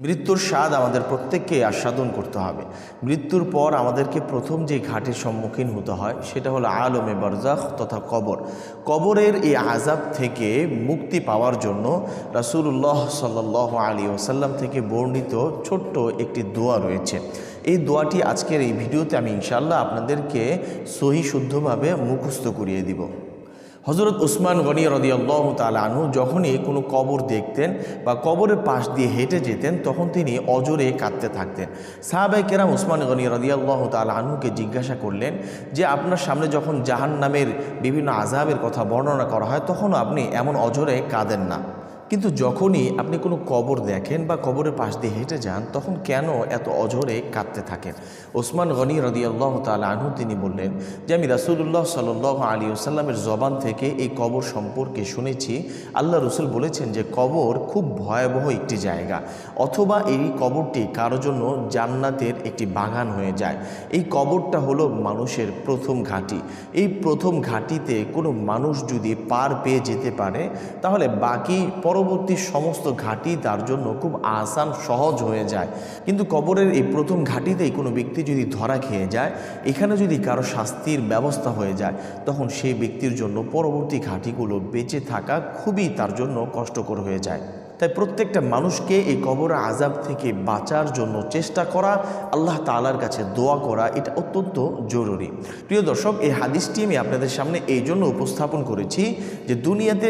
মৃত্যুর স্বাদ আমাদের প্রত্যেককে আস্বাদন করতে হবে। মৃত্যুর পর আমাদেরকে প্রথম যে ঘাটের সম্মুখীন হতে হয়, সেটা হলো আলমে বরজাখ তথা কবর। কবরের এই আজাব থেকে মুক্তি পাওয়ার জন্য রাসূলুল্লাহ সাল্লাহ আলী ওসাল্লাম থেকে বর্ণিত ছোট্ট একটি দোয়া রয়েছে। এই দোয়াটি আজকের এই ভিডিওতে আমি ইনশাল্লাহ আপনাদেরকে সহি শুদ্ধভাবে মুখস্থ করিয়ে দিব। হজরত উসমান গনি রদিয়াল্লাহ তালা যখনই কোনো কবর দেখতেন বা কবরের পাশ দিয়ে হেঁটে যেতেন, তখন তিনি অজরে কাঁদতে থাকতেন। সাহাবাই কেরাম উসমান গনি রদিয়াল্লাহ তালা জিজ্ঞাসা করলেন যে, আপনার সামনে যখন জাহান নামের বিভিন্ন আজাবের কথা বর্ণনা করা হয়, তখনও আপনি এমন অজরে কাঁদেন না? কিন্তু যখনই আপনি কোনো কবর দেখেন বা কবরের পাশ দিয়ে হেঁটে যান, তখন কেন এত অঝরে কাঁদতে থাকেন? ওসমান গনি রদিয়াল্লাহ তাল আনহু তিনি বললেন যে, আমি রাসুল্লাহ সাল আলী ওসাল্লামের জবান থেকে এই কবর সম্পর্কে শুনেছি। আল্লাহ রসুল বলেছেন যে, কবর খুব ভয়াবহ একটি জায়গা। অথবা এই কবরটি কারও জন্য জান্নাতের একটি বাগান হয়ে যায়। এই কবরটা হলো মানুষের প্রথম ঘাঁটি। এই প্রথম ঘাঁটিতে কোনো মানুষ যদি পার পেয়ে যেতে পারে, তাহলে বাকি পরবর্তী সমস্ত ঘাঁটি তার জন্য খুব আসান সহজ হয়ে যায়। কিন্তু কবরের এই প্রথম ঘাঁটিতেই কোনো ব্যক্তি যদি ধরা খেয়ে যায়, এখানে যদি কারও শাস্তির ব্যবস্থা হয়ে যায়, তখন সেই ব্যক্তির জন্য পরবর্তী ঘাঁটিগুলো বেঁচে থাকা খুবই তার জন্য কষ্টকর হয়ে যায়। তাই প্রত্যেকটা মানুষকে এই কবর আজাব থেকে বাঁচার জন্য চেষ্টা করা, আল্লাহ তালার কাছে দোয়া করা, এটা অত্যন্ত জরুরি। প্রিয় দর্শক, এই হাদিসটি আমি আপনাদের সামনে এই জন্য উপস্থাপন করেছি যে দুনিয়াতে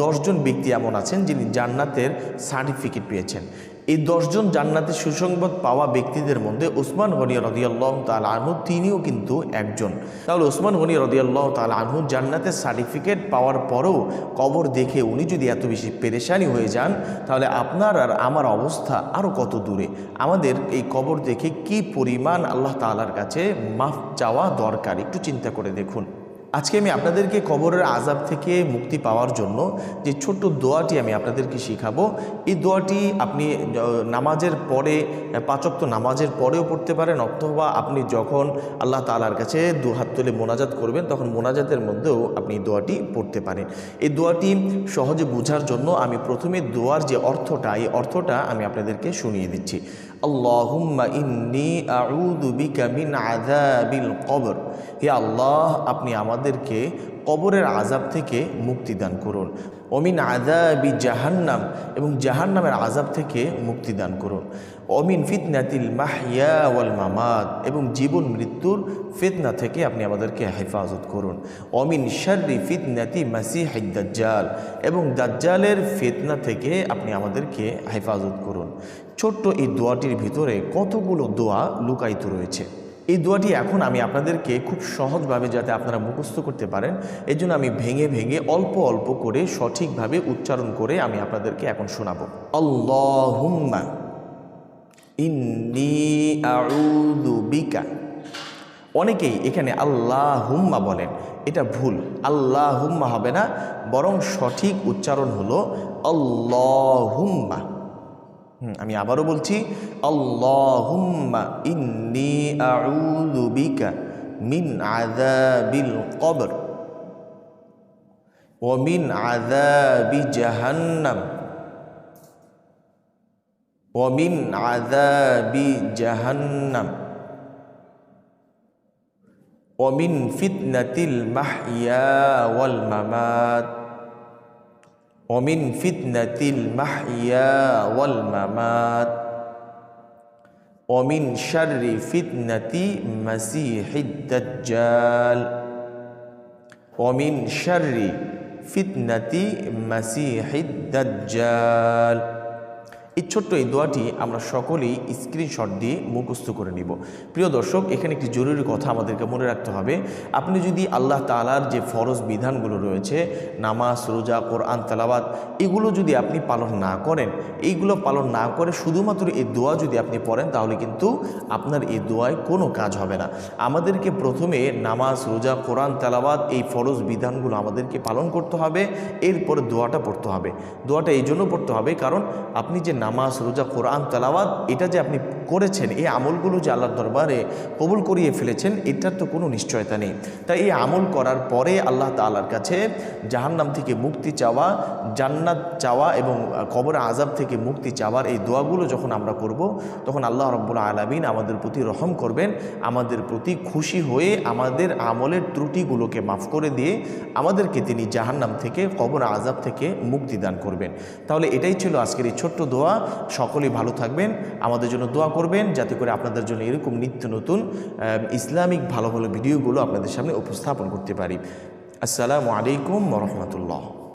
দশজন ব্যক্তি এমন আছেন যিনি জান্নাতের সার্টিফিকেট পেয়েছেন। এই দশজন জান্নাতের সুসংবাদ পাওয়া ব্যক্তিদের মধ্যে ওসমান গনি রদিয়াল্লাহ তাল আনহু, তিনিও কিন্তু একজন। তাহলে ওসমান গনি রদিয়াল্লাহ তাল আনহু জান্নাতের সার্টিফিকেট পাওয়ার পরেও কবর দেখে উনি যদি এত বেশি পেরেশানি হয়ে যান, তাহলে আপনার আর আমার অবস্থা আরও কত দূরে? আমাদের এই কবর দেখে কি পরিমাণ আল্লাহ তালার কাছে মাফ চাওয়া দরকার? একটু চিন্তা করে দেখুন। আজকে আমি আপনাদেরকে কবরের আজাব থেকে মুক্তি পাওয়ার জন্য যে ছোট্ট দোয়াটি আমি আপনাদেরকে শিখাবো। এই দোয়াটি আপনি নামাজের পরে পাচক নামাজের পরেও পড়তে পারেন, অথবা আপনি যখন আল্লাহ তালার কাছে দু হাত তুলে মোনাজাত করবেন, তখন মোনাজাতের মধ্যেও আপনি দোয়াটি পড়তে পারেন। এই দোয়াটি সহজে বোঝার জন্য আমি প্রথমে দোয়ার যে অর্থটা, এই অর্থটা আমি আপনাদেরকে শুনিয়ে দিচ্ছি। আল্লাহুম্মা ইন্নি আউযু বিকা মিন আযাবিল কবর হে আল্লাহ আপনি আমাদেরকে কবরের আজাব থেকে মুক্তি দান করুন অমিন আজাবি জাহান্নাম এবং জাহান্নামের আজাব থেকে মুক্তি দান করুন অমিন ফিতনাতিল মাহিয়া ওয়াল মামাদ এবং জীবন মৃত্যুর ফিতনা থেকে আপনি আমাদেরকে হেফাজত করুন। অমিন শার্রি ফিতনাতি মাসিহ দাজ্জাল এবং দাজ্জালের ফিতনা থেকে আপনি আমাদেরকে হেফাজত করুন। ছোট্ট এই দোয়াটির ভিতরে কতগুলো দোয়া লুকায়িত রয়েছে? এই দোয়াটি এখন আমি আপনাদেরকে খুব সহজভাবে যাতে আপনারা মুখস্থ করতে পারেন এই জন্য আমি ভেঙে ভেঙে অল্প অল্প করে সঠিকভাবে উচ্চারণ করে আমি আপনাদেরকে এখন শোনাবো। আল্লাহুম্মা ইন্নি অনেকেই এখানে আল্লাহ হুম্মা বলেন এটা ভুল। আল্লাহ হুম্মা হবে না বরং সঠিক উচ্চারণ হলো আল্লাহ হুম্মা হুম, আমি আবারও বলছি, আল্লাহুম্মা ইন্নি আউযু বিকা মিন আযাবিল কবর ওয়া মিন আযাবি জাহান্নাম ওয়া মিন আযাবি জাহান্নাম ওয়া মিন ফিতনাতিল মাহইয়া ওয়াল মামাত। ومن فتنة المحيا والممات. ومن شر فتنة مسيح الدجال. ومن شر فتنة مسيح الدجال. এই ছোট্ট এই দোয়াটি আমরা সকলেই স্ক্রিনশট দিয়ে মুখস্থ করে নিব। প্রিয় দর্শক, এখানে একটি জরুরি কথা আমাদেরকে মনে রাখতে হবে। আপনি যদি আল্লাহ তালার যে ফরজ বিধানগুলো রয়েছে, নামাজ, রোজা, কোরআন তালাবাদ এগুলো যদি আপনি পালন না করেন, এইগুলো পালন না করে শুধুমাত্র এই দোয়া যদি আপনি পড়েন, তাহলে কিন্তু আপনার এই দোয়ায় কোনো কাজ হবে না। আমাদেরকে প্রথমে নামাজ, রোজা, কোরআন তালাবাদ এই ফরজ বিধানগুলো আমাদেরকে পালন করতে হবে। এরপরে দোয়াটা পড়তে হবে। দোয়াটা এই জন্য পড়তে হবে কারণ আপনি যে নামাজ, রোজা, কোরআন, তালাওয়াত, এটা যে আপনি করেছেন, এই আমলগুলো যে আল্লাহর দরবারে কবুল করিয়ে ফেলেছেন, এটার তো কোনো নিশ্চয়তা নেই। তাই এই আমল করার পরে আল্লাহ তাআলার কাছে জাহান্নাম থেকে মুক্তি চাওয়া, জান্নাত চাওয়া এবং কবর আজাব থেকে মুক্তি চাওয়ার এই দোয়াগুলো যখন আমরা করব, তখন আল্লাহ রব্বুল আলমিন আমাদের প্রতি রহম করবেন, আমাদের প্রতি খুশি হয়ে আমাদের আমলের ত্রুটিগুলোকে মাফ করে দিয়ে আমাদেরকে তিনি জাহান্নাম থেকে, কবর আজাব থেকে মুক্তি দান করবেন। তাহলে এটাই ছিল আজকের এই ছোট্ট দোয়া। সকলেই ভালো থাকবেন, আমাদের জন্য দোয়া করবেন, যাতে করে আপনাদের জন্য এরকম নিত্য নতুন ইসলামিক ভালো ভালো ভিডিওগুলো আপনাদের সামনে উপস্থাপন করতে পারি। আসসালামু আলাইকুম রহমতুল্লাহ।